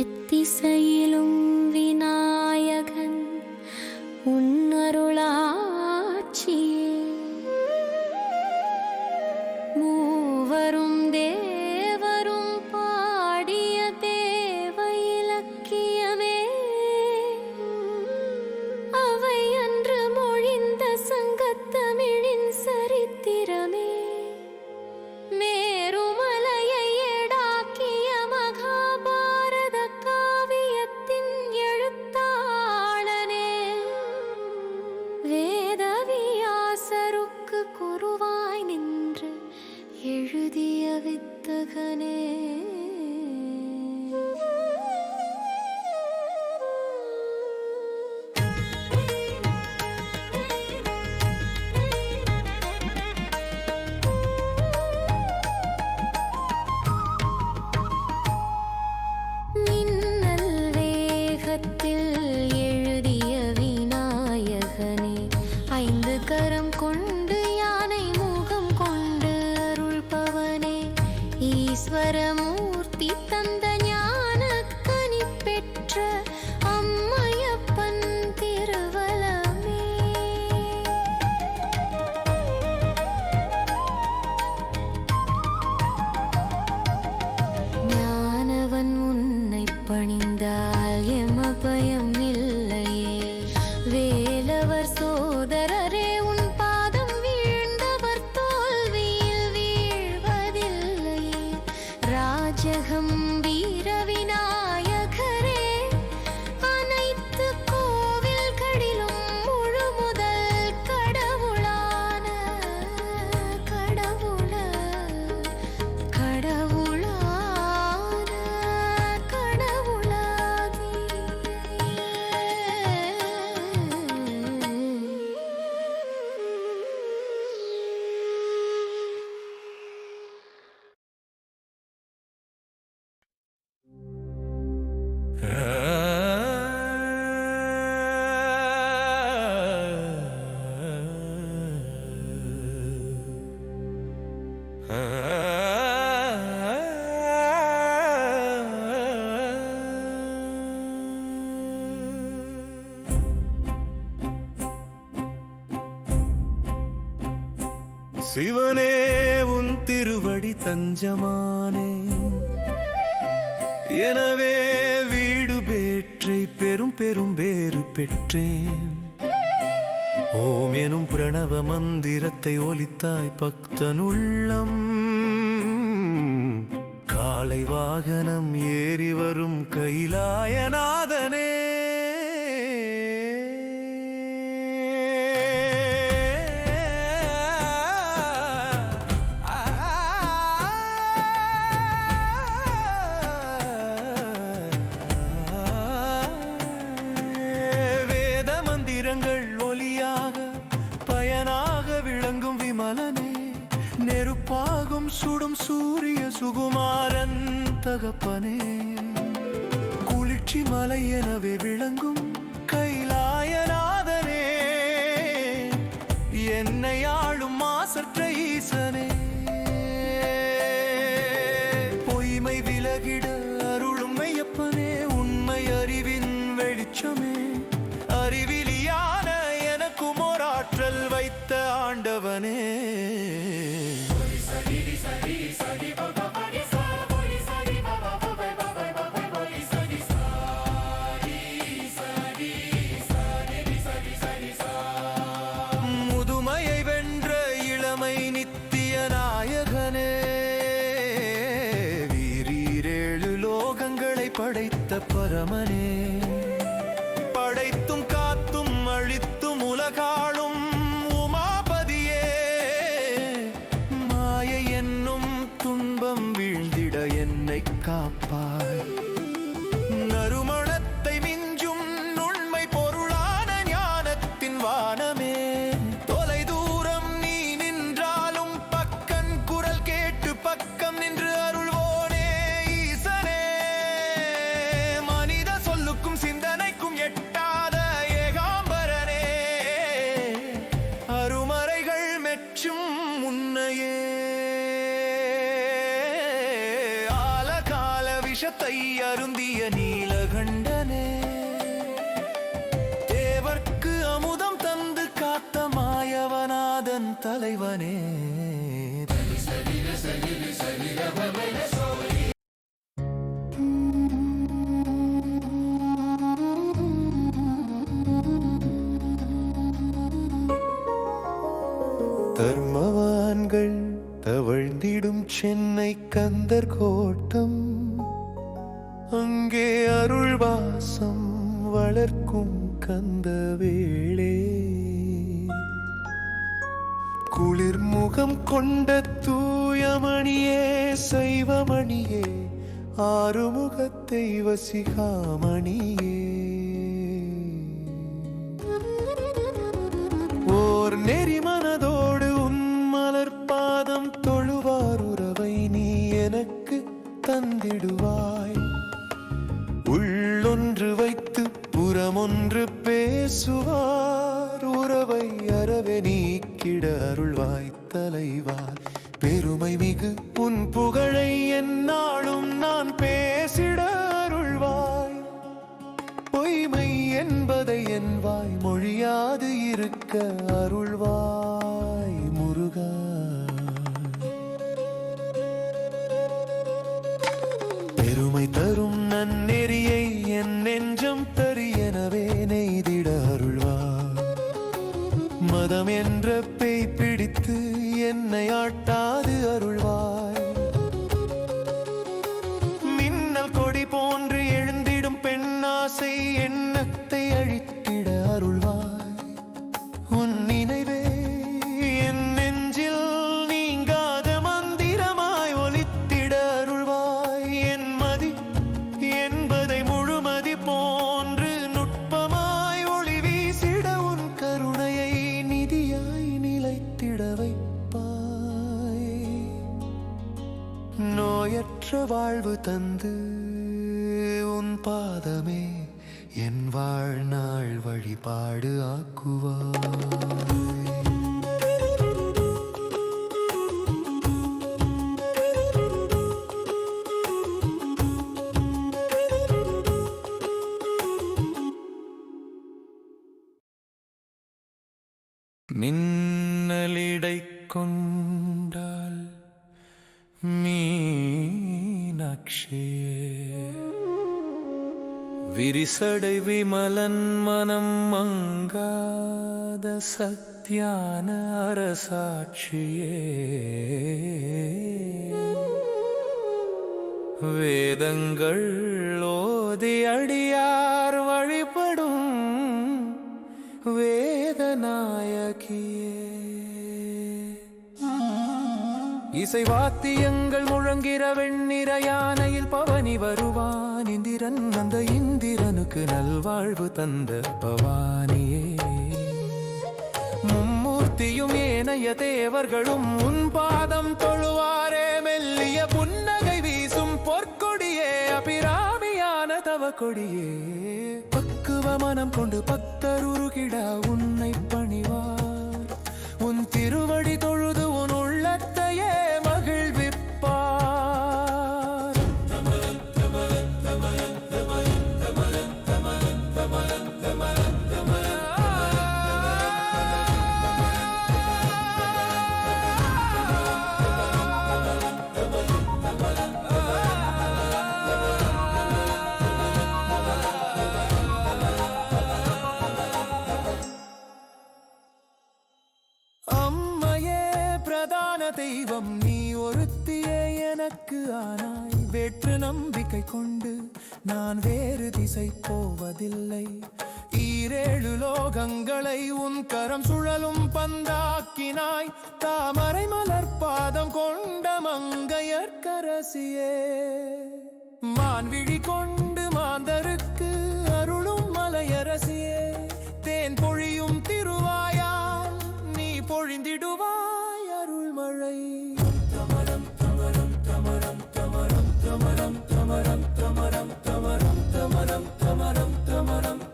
எத்திசையிலும் எழுதிய வித்தகனே. சிவனே உன் திருவடி தஞ்சமானே. எனவே வீடு பேற்றை பெரும் பெரும் வேறு பெற்றேன். ஓம் எனும் பிரணவ மந்திரத்தை ஒலித்தாய் பக்தனுள்ளம். காலை வாகனம் ஏறி வரும் சுடும் சூரிய சுகுமாரன் தகப்பனே குளிர்ச்சி மலை எனவே விளங்கும் கைலாயநாதனே என்னை படைத்த பரமனே. படைத்தும் காத்தும் அழித்தும் உலகாளும் உமாபதியே. மாய என்னும் துன்பம் வீழ்ந்திட என்னை காப்பாய். நறுமணத்தை மிஞ்சும் நுண்மை பொருளான ஞானத்தின் வான விஷத்தை அருந்திய நீலகண்டனே. தேவர்க்கு அமுதம் தந்து காத்த மாயவனாதன் தலைவனே. தர்மவான்கள் தவழ்ந்திடும் சென்னை கந்தர்கோட். வேளே. குளிர்முகம் கொண்ட தூயமணியே சைவமணியே ஆறுமுகத்தை வசிகாமணியே. ஓர் நெறிமனதோ கேட்க அருள்வாய் முருகா. பெருமை தரும் நன்னெறியை என் நெஞ்சம் தரியனவே நெய்திட அருள்வா மதம் என்ற நோயற்ற வாழ்வு தந்து உன் பாதமே என் வாழ்நாள் வழிபாடு ஆக்குவாய் மின்னலிடை கொண்டால் மீ மீனாட்சியே விரிசடை விமலன் மனம் மங்காத சத்தியான அரசாட்சியே. வேதங்கள் ஓதி அடியார் வழிபடும் வேதநாயகியே. இசை வாத்தியங்கள் முழங்கிற வெண்ணிற யானையில் பவனி வருவான். இந்திரன் அந்த இந்திரனுக்கு நல்வாழ்வு தந்த பவானியே. மும்மூர்த்தியும் ஏனைய தேவர்களும் உன் பாதம் தொழுவாரே. மெல்லிய புன்னகை வீசும் பொற்கொடியே. அபிராமியான தவ கொடியே பக்குவ மனம் கொண்டு பக்தர் உருகிட உன்னை பணிவார். உன் திருவடி தொழுது தெய்வம் நீ ஒருத்தியே எனக்கு ஆனாய். வேற்று நம்பிக்கை கொண்டு நான் வேறு திசை போவதில்லை. ஈரேழு லோகங்களை உன் கரம் சுழலும் பந்தாக்கினாய். தாமரை மலர் பாதம் கொண்ட மங்கையர்க்கரசியே மான்விழி கொண்டு மாந்தருக்கு அருளும் மலையரசியே. maram maram